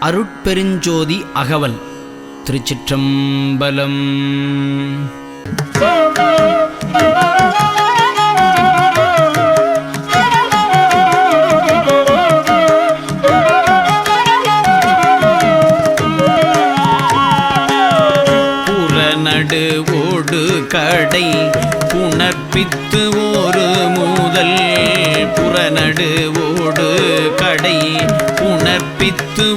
அருட்பெருஞ்சோதி அகவல். திருச்சிற்றம்பலம். புறநடு ஓடு கடை புணர்ப்பித்து ஒரு முதல். புறநடு ஓடு கடை புணர்ப்பித்து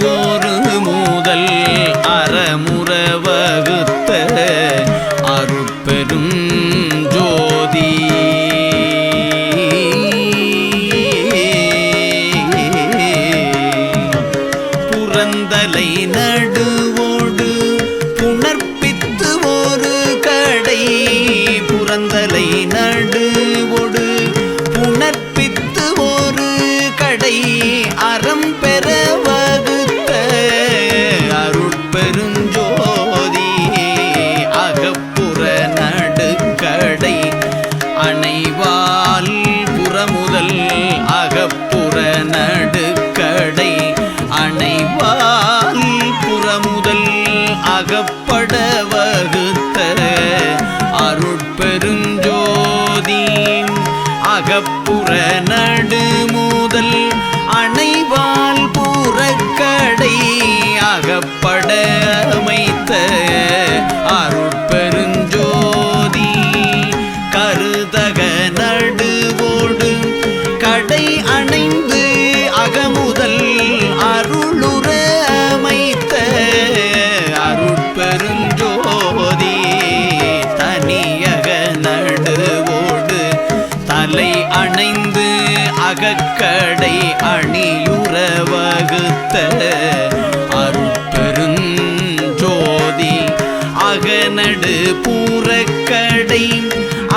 பூரக்கடை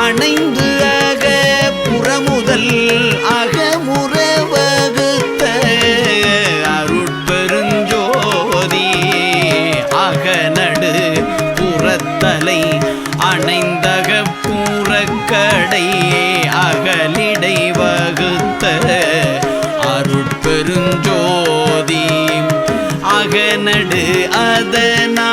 அணைந்து அக புறமுதல் அகமுற வகுத்த அருட்பெருஞ்சோதி. அகநடு புறத்தலை அணைந்தக பூரக்கடை அகலிடை வகுத்த அருட்பெருஞ்சோதி. அகநடு அதனால்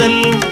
முதல்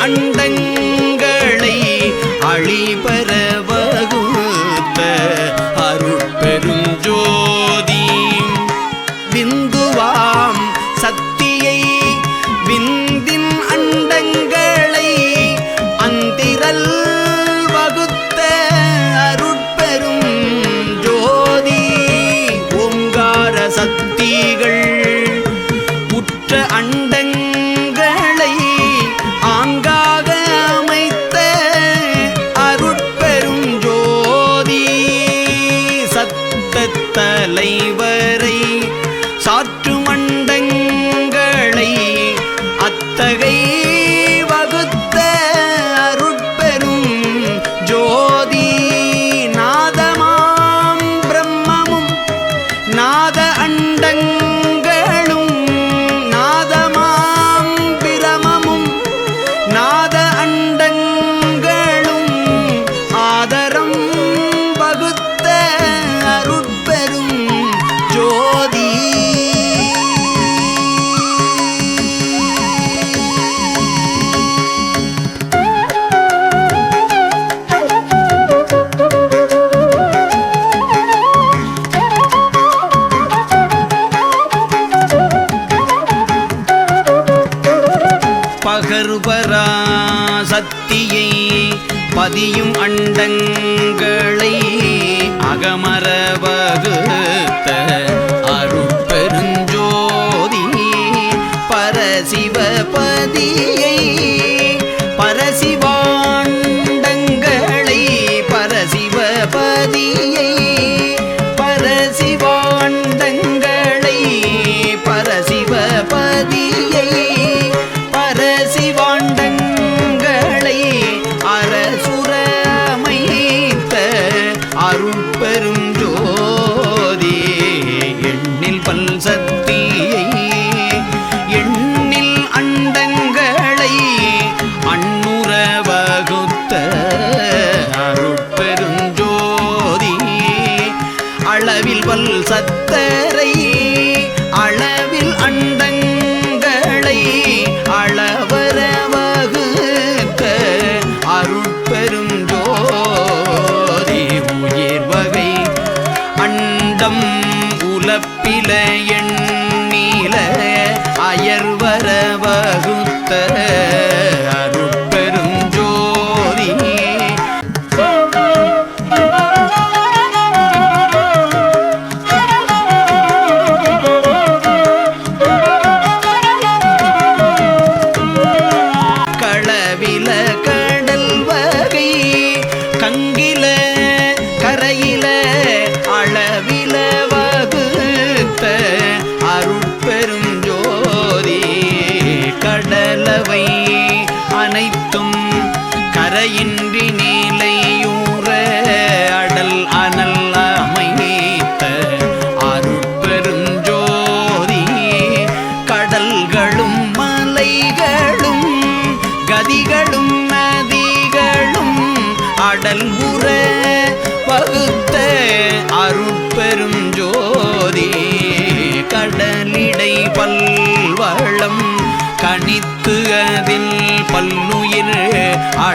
அண்டங்களை அழிபர அறங்களை அகமர வகுத்த அருட்பெருஞ்சோதி பரசிவபதி. அளவில் வல் சத்தரை அளவில் அண்ட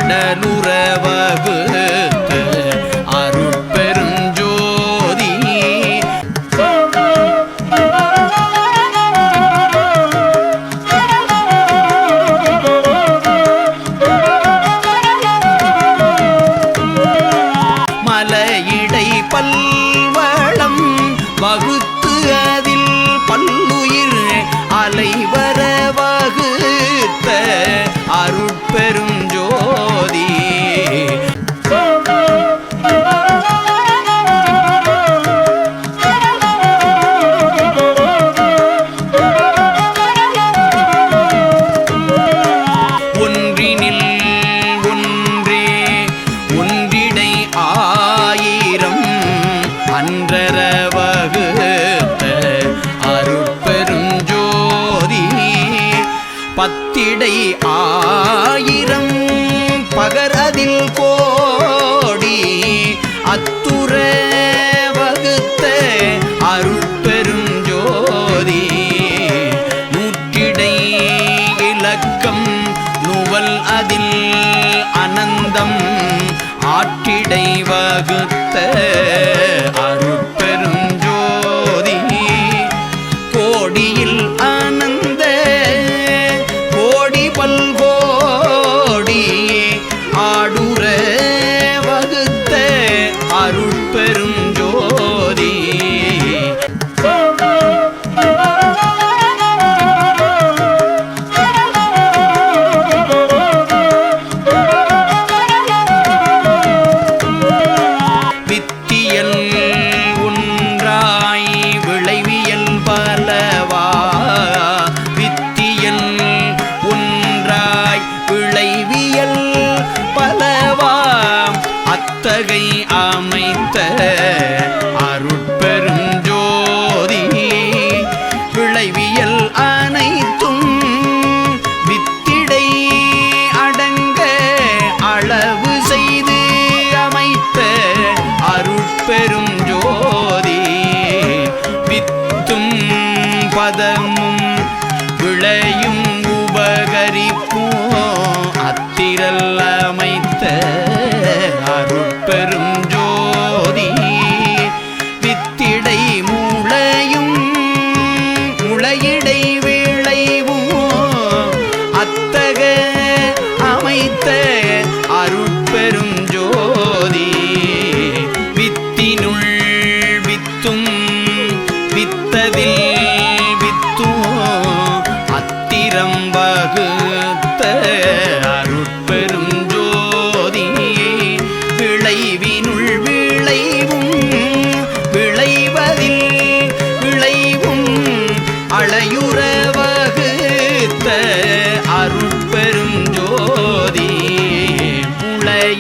Nelu. பத்திடை ஆயிரம் பகரதில் கோடி அத்துற வகுத்த அருட்பெரும் ஜோதி. நூற்றிடை இலக்கம் நுவல் அதில் அனந்தம் ஆற்றிடை வகுத்த அரு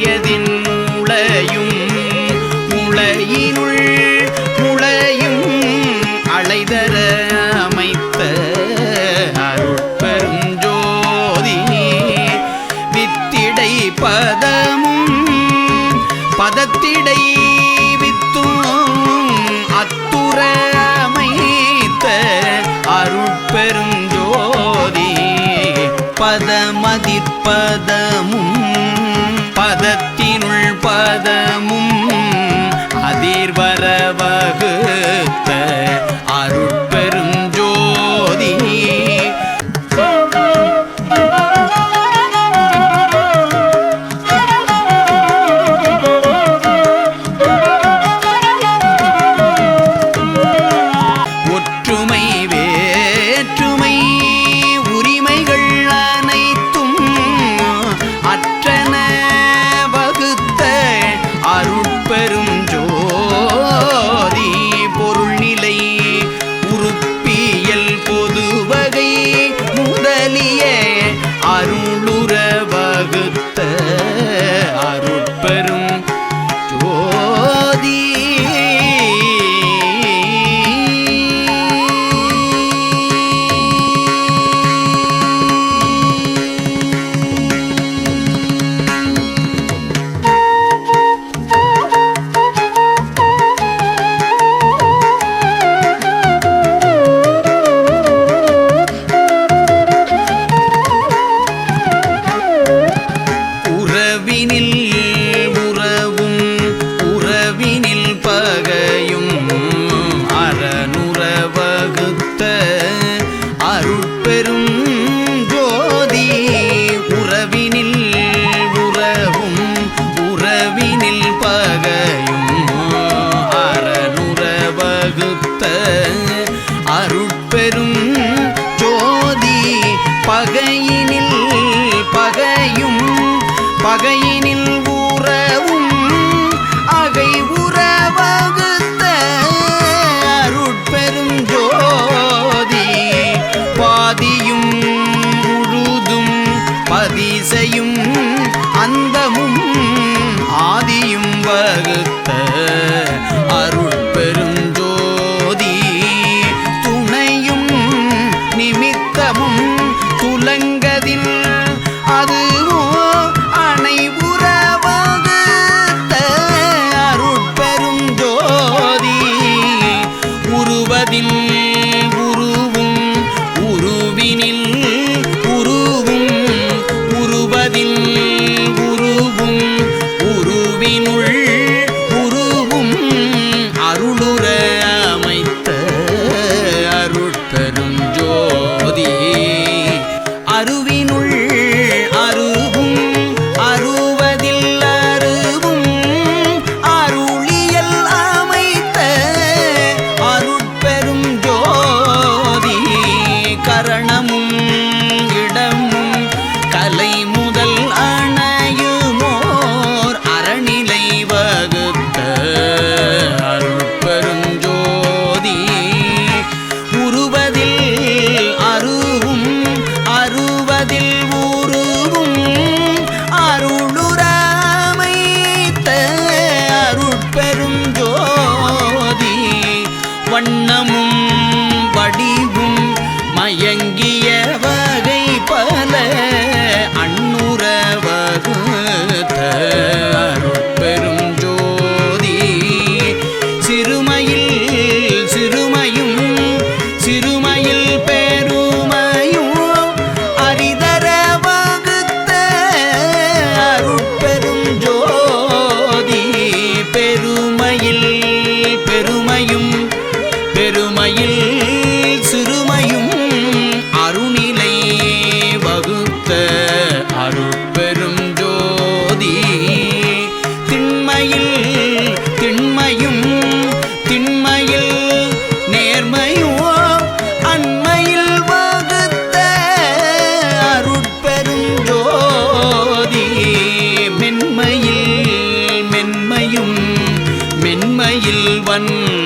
உடையதின் முளையும் முளையினுள் முளையும் அழைதர அமைத்த அருட்பெருஞ்சோதி வித்திடை பதமும் பதத்திடை வித்தும் அத்துற அமைத்த அருட்பெருஞ்சோதி பதமதிப்பதமும் பதமும் அதிர்வர வகுத்த கண்